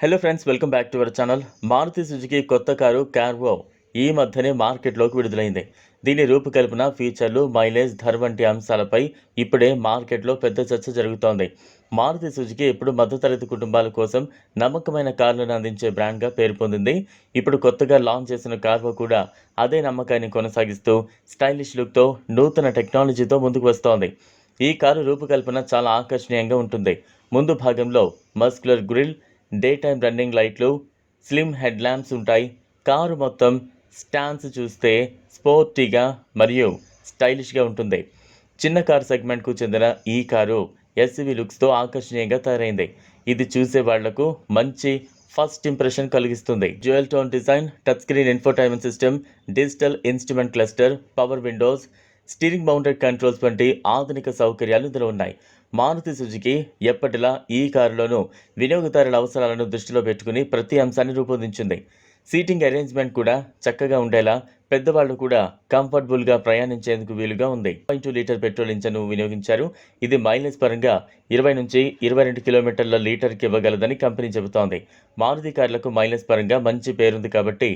Hello friends welcome back to our channel Maruti Suzuki కొత్త car కార్వో ఈ మధ్యనే మార్కెట్లోకి విడుదలైంది. దీని రూపకల్పన ఫీచర్లు మైలేజ్ ధర వంటి అంశాలపై ఇప్పుడే మార్కెట్లో పెద్ద చర్చ జరుగుతోంది. మారుతి సుజుకి ఇప్పుడు మధ్యతరగతి కుటుంబాల కోసం నమ్మకమైన కార్లను అందించే బ్రాండ్గా పేరు పొందింది. ఇప్పుడు కొత్తగా లాంచ్ చేసిన కార్వో కూడా అదే నమ్మకాన్ని కొనసాగిస్తూ స్టైలిష్ లుక్తో నూతన టెక్నాలజీతో ముందుకు వస్తోంది. ఈ కారు రూపకల్పన చాలా ఆకర్షణీయంగా ఉంటుంది. ముందు భాగంలో muscular grille day time running లైట్లు స్లిమ్ హెడ్ ల్యాంప్స్ ఉంటాయి. కారు మొత్తం స్టాన్స్ చూస్తే స్పోర్టీగా మరియు స్టైలిష్గా ఉంటుంది. చిన్న కార్ సెగ్మెంట్కు చెందిన ఈ కారు ఎస్వి లుక్స్తో ఆకర్షణీయంగా తయారైంది. ఇది చూసే వాళ్ళకు మంచి ఫస్ట్ ఇంప్రెషన్ కలిగిస్తుంది. Jewel tone design touch screen infotainment system digital instrument cluster power windows steering mounted controls వంటి ఆధునిక సౌకర్యాలు ఇందులో ఉన్నాయి. మారుతి సుజుకి ఎప్పటిలా ఈ కారులోనూ వినియోగదారుల అవసరాలను దృష్టిలో పెట్టుకుని ప్రతి అంశాన్ని రూపొందించింది. సీటింగ్ అరేంజ్మెంట్ కూడా చక్కగా ఉండేలా పెద్దవాళ్ళు కూడా కంఫర్టబుల్గా ప్రయాణించేందుకు వీలుగా ఉంది. Point two litre petrol engine వినియోగించారు. ఇది మైలేజ్ పరంగా ఇరవై నుంచి ఇరవై రెండు కిలోమీటర్ల లీటర్కి ఇవ్వగలదని కంపెనీ చెబుతోంది. మారుతి కార్లకు మైలేజ్ పరంగా మంచి పేరుంది కాబట్టి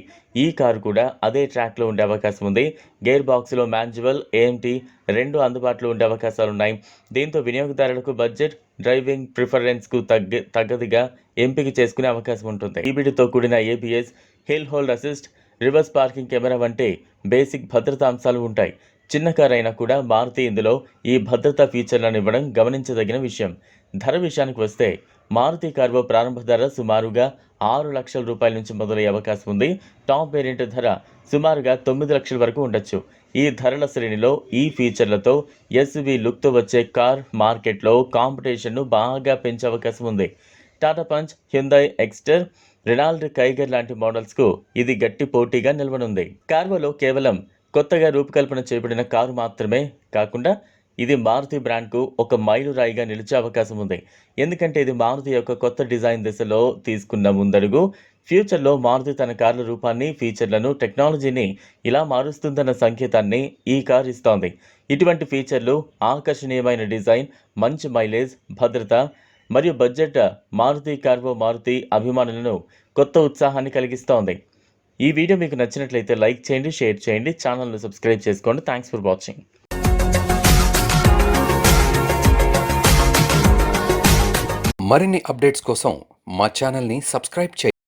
ఈ కారు కూడా అదే ట్రాక్లో ఉండే అవకాశం ఉంది. గేర్ బాక్స్లో మాన్యువల్ ఏఎంటీ రెండు అందుబాటులో ఉండే అవకాశాలు ఉన్నాయి. దీంతో వినియోగదారులకు బడ్జెట్ డ్రైవింగ్ ప్రిఫరెన్స్కు తగ్గ తగ్గదిగా ఎంపిక చేసుకునే అవకాశం ఉంటుంది. ఈబిడితో కూడిన ABS hill hold assist reverse parking camera వంటి బేసిక్ భద్రతా అంశాలు ఉంటాయి. చిన్న కార్ అయినా కూడా మారుతి ఇందులో ఈ భద్రతా ఫీచర్లను ఇవ్వడం గమనించదగిన విషయం. ధర విషయానికి వస్తే మారుతి కార్వో ప్రారంభ ధర సుమారుగా ఆరు లక్షల రూపాయల నుంచి మొదలయ్యే అవకాశం ఉంది. టాప్ వేరియంట్ ధర సుమారుగా తొమ్మిది లక్షల వరకు ఉండొచ్చు. ఈ ధరల శ్రేణిలో ఈ ఫీచర్లతో ఎస్వి లుక్తో వచ్చే కార్ మార్కెట్లో కాంపిటీషన్ను బాగా పెంచే అవకాశం ఉంది. Tata Punch Hyundai Exter Renault Kiger లాంటి మోడల్స్కు ఇది గట్టి పోటీగా నిలవనుంది. కార్వోలో కేవలం కొత్తగా రూపకల్పన చేయబడిన కారు మాత్రమే కాకుండా ఇది మారుతి బ్రాండ్కు ఒక మైలురాయిగా నిలిచే అవకాశం ఉంది. ఎందుకంటే ఇది మారుతి యొక్క కొత్త డిజైన్ దిశలో తీసుకున్న ముందడుగు. ఫ్యూచర్లో మారుతి తన కార్ల రూపాన్ని ఫీచర్లను టెక్నాలజీని ఇలా మారుస్తుందన్న సంకేతాన్ని ఈ కార్ ఇస్తోంది. ఇటువంటి ఫీచర్లు ఆకర్షణీయమైన డిజైన్ మంచి మైలేజ్ భద్రత మరియు బడ్జెట్ మారుతి కార్వో మారుతి అభిమానులను కొత్త ఉత్సాహాన్ని కలిగిస్తోంది. ఈ వీడియో మీకు నచ్చినట్లయితే లైక్ చేయండి షేర్ చేయండి ఛానల్ను సబ్స్క్రైబ్ చేసుకోండి. థ్యాంక్స్ ఫర్ వాచింగ్ మరిన్ని అప్డేట్స్ కోసం మా ఛానల్ని సబ్స్క్రైబ్ చేయండి.